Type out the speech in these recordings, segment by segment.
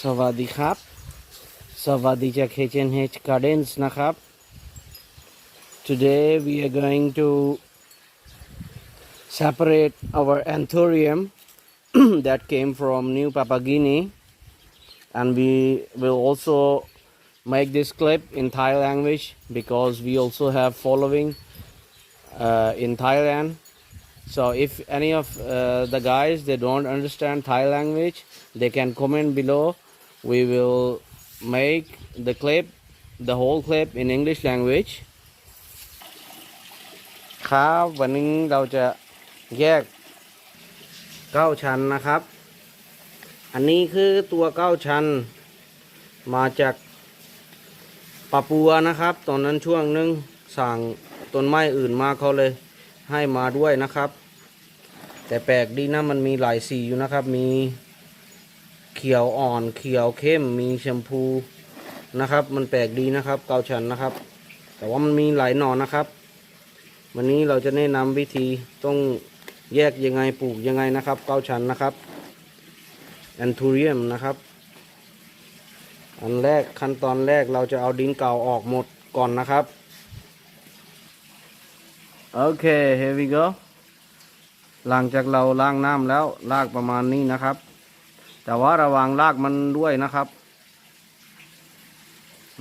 สวัสดีครับ สวัสดีจาก H&H Gardens นะครับ Today we are going to separate our anthurium that came from New Papua Guinea and we will also make this clip in Thai language because we also have following uh, in Thailand so if any of uh, the guys they don't understand Thai language, they can comment below. We will make the clip, the whole clip in English language. ครับวันนี้เราจะแยกเก้าชั้นนะครับ อันนี้คือตัวเก้าชั้น มาจากปาปัวนะครับ ตอนนั้นช่วงนึงสั่งต้นไม้อื่นมาเขาเลยให้มาด้วยนะครับ แต่แปลกดีนะมันมีหลายสีอยู่นะครับมี ขียวอ่อนเขียวเข้มมีแชมพูนะครับ มันแปลกดีนะครับ เกาชันนะครับ แต่ว่ามันมีหลายหนอนนะครับ วันนี้เราจะแนะนำวิธีต้องแยกยังไงปลูกยังไงนะครับ เกาชันนะครับแอนทูเรียมนะครับ อันแรกขั้นตอนแรกเราจะเอาดินเก่าออกหมดก่อนนะครับโอเค here we go หลังจากเราล้างน้ำแล้วลากประมาณนี้นะครับ แต่ว่าระวังลากมันด้วยนะครับ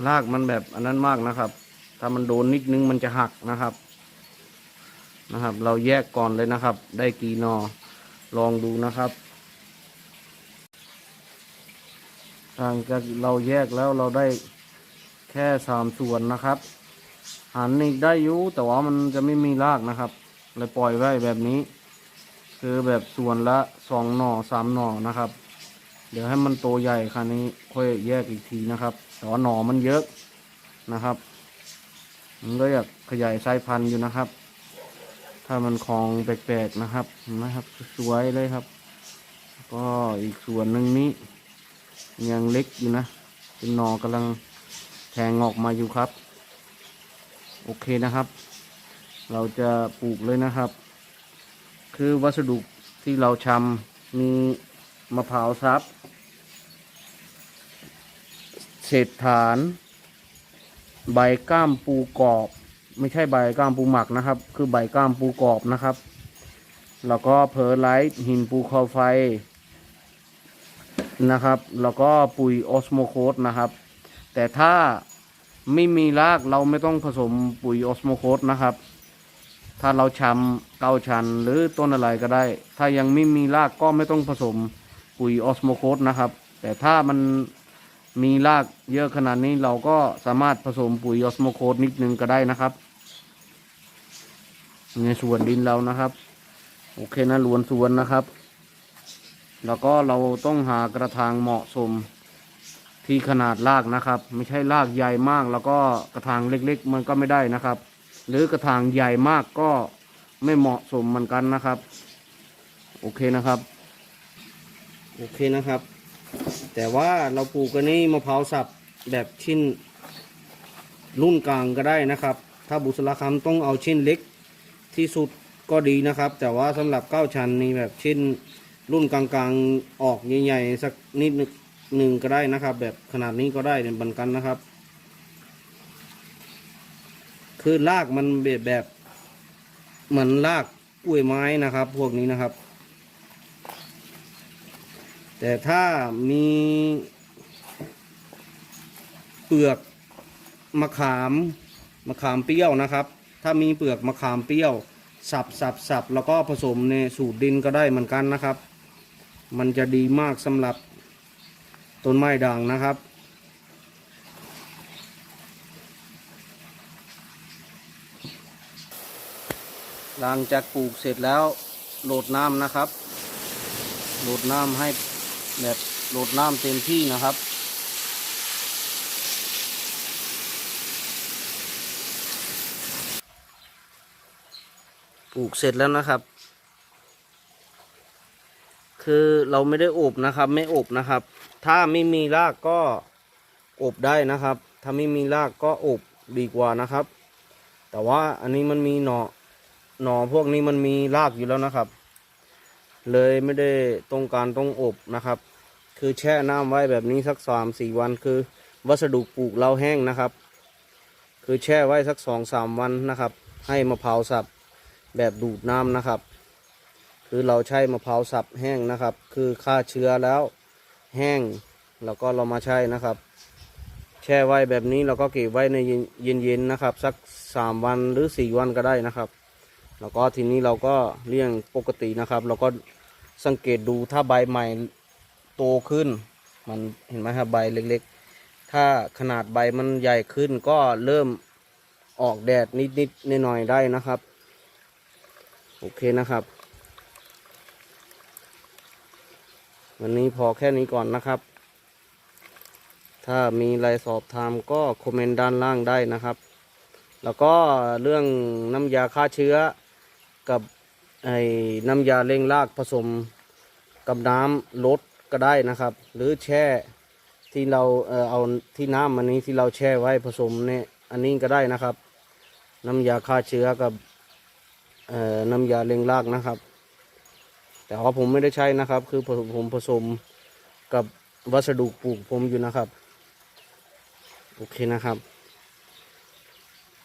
ลากมันแบบอันนั้นมากนะครับ ถ้ามันโดนนิดนึงมันจะหักนะครับ นะครับ เราแยกก่อนเลยนะครับ ได้กี่หนอลองดูนะครับหลังจากเราแยกแล้วเราได้แค่สามส่วนนะครับ หันอีกได้ยู่แต่ว่ามันจะไม่มีรากนะครับเลยปล่อยไว้แบบนี้ คือแบบส่วนละสองหน่อสามหน่อนะครับ เดี๋ยวให้มันโตใหญ่คันนี้ค่อยแยกอีกทีนะครับแต่ว่าหน่อมันเยอะนะครับมันก็อยากขยายสายพันธุ์อยู่นะครับ ถ้ามันของแปลกๆนะครับเห็นะครับสวยเลยครับ ก็อีกส่วนหนึ่งนี้ ยังเล็กอยู่นะเป็นหน่อกำลังแทงออกมาอยู่ครับ โอเคนะครับ เราจะปลูกเลยนะครับ คือวัสดุที่เราชำมีมะพร้าวซับ เศษฐาน ใบก้ามปูกรอบ ไม่ใช่ใบก้ามปูหมักนะครับ คือใบก้ามปูกรอบนะครับ แล้วก็เพอร์ไลท์หินปูคอไฟนะครับ แล้วก็ปุ๋ยออสโมโคสนะครับ แต่ถ้าไม่มีรากเราไม่ต้องผสมปุ๋ยออสโมโคสนะครับ ถ้าเราชำเกาชันหรือต้นอะไรก็ได้ ถ้ายังไม่มีรากก็ไม่ต้องผสมปุ๋ยออสโมโคสนะครับ แต่ถ้ามัน มีรากเยอะขนาดนี้เราก็สามารถผสมปุ๋ยออสโมโคสนิดนึงก็ได้นะครับ ในส่วนดินเรานะครับ โอเคนะล้วนส่วนนะครับ แล้วก็เราต้องหากระถางเหมาะสมที่ขนาดรากนะครับ ไม่ใช่รากใหญ่มาก แล้วก็กระถางเล็ก ๆ มันก็ไม่ได้นะครับ หรือกระถางใหญ่มากก็ไม่เหมาะสมเหมือนกันนะครับ โอเคนะครับ โอเคนะครับ แต่ว่าเราปลูกกันนี่มะพร้าวสับแบบชิ้นรุ่นกลางก็ได้นะครับ ถ้าบุษราคำต้องเอาชิ้นเล็กที่สุดก็ดีนะครับ แต่ว่าสำหรับเก้าชั้นนี่แบบชิ้นรุ่นกลางๆออกใหญ่ๆสักนิดหนึ่งก็ได้นะครับ แบบขนาดนี้ก็ได้เหมือนกันนะครับ คือรากมันแบบแบบเหมือนรากกล้วยไม้นะครับ พวกนี้นะครับ แต่ถ้ามีเปลือกมะขามมะขามเปรี้ยวนะครับ ถ้ามีเปลือกมะขามเปรี้ยว สับสับสับแล้วก็ผสมในสูตรดินก็ได้เหมือนกันนะครับ มันจะดีมากสำหรับต้นไม้ด่างนะครับหลังจากปลูกเสร็จแล้วโหลดน้ำนะครับโหลดน้ำให้ แบบโหลดน้ำเต็มที่นะครับ ปลูกเสร็จแล้วนะครับ คือเราไม่ได้อบนะครับ ไม่อบนะครับ ถ้าไม่มีรากก็อบได้นะครับ ถ้าไม่มีรากก็อบดีกว่านะครับ แต่ว่าอันนี้มันมีหน่อหน่อพวกนี้มันมีรากอยู่แล้วนะครับ เลยไม่ได้ต้องการต้องอบนะครับ คือแช่น้ำไว้แบบนี้สักสามสี่วันคือ วัสดุปลูกเราแห้งนะครับ คือแช่ไว้สักสองสามวันนะครับ ให้มะพร้าวสับแบบดูดน้ำนะครับ คือเราใช้มะพร้าวสับแห้งนะครับ คือฆ่าเชื้อแล้วแห้งแล้วก็เรามาใช้นะครับ แช่ไว้แบบนี้เราก็เก็บไว้ในเย็นๆนะครับ สักสามวันหรือสี่วันก็ได้นะครับ แล้วก็ทีนี้เราก็เลี้ยงปกตินะครับ เราก็สังเกตดูถ้าใบใหม่โตขึ้น มันเห็นไหมครับใบเล็กๆ ถ้าขนาดใบมันใหญ่ขึ้นก็เริ่มออกแดดนิดๆหน่อยๆได้นะครับ โอเคนะครับ วันนี้พอแค่นี้ก่อนนะครับ ถ้ามีอะไรสอบถามก็คอมเมนต์ด้านล่างได้นะครับ แล้วก็เรื่องน้ำยาฆ่าเชื้อ กับไอ้น้ำยาเร่งรากผสมกับน้ำลดก็ได้นะครับ หรือแช่ที่เราเออเอาที่น้ำอันนี้ที่เราแช่ไว้ผสมเนี่ยอันนี้ก็ได้นะครับ น้ำยาฆ่าเชื้อกับเอ่อน้ำยาเร่งรากนะครับ แต่ว่าผมไม่ได้ใช้นะครับ คือผมผมผสมกับวัสดุปลูกผมอยู่นะครับ โอเคนะครับ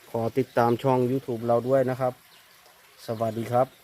ขอติดตามช่อง YouTube เราด้วยนะครับ สวัสดีครับ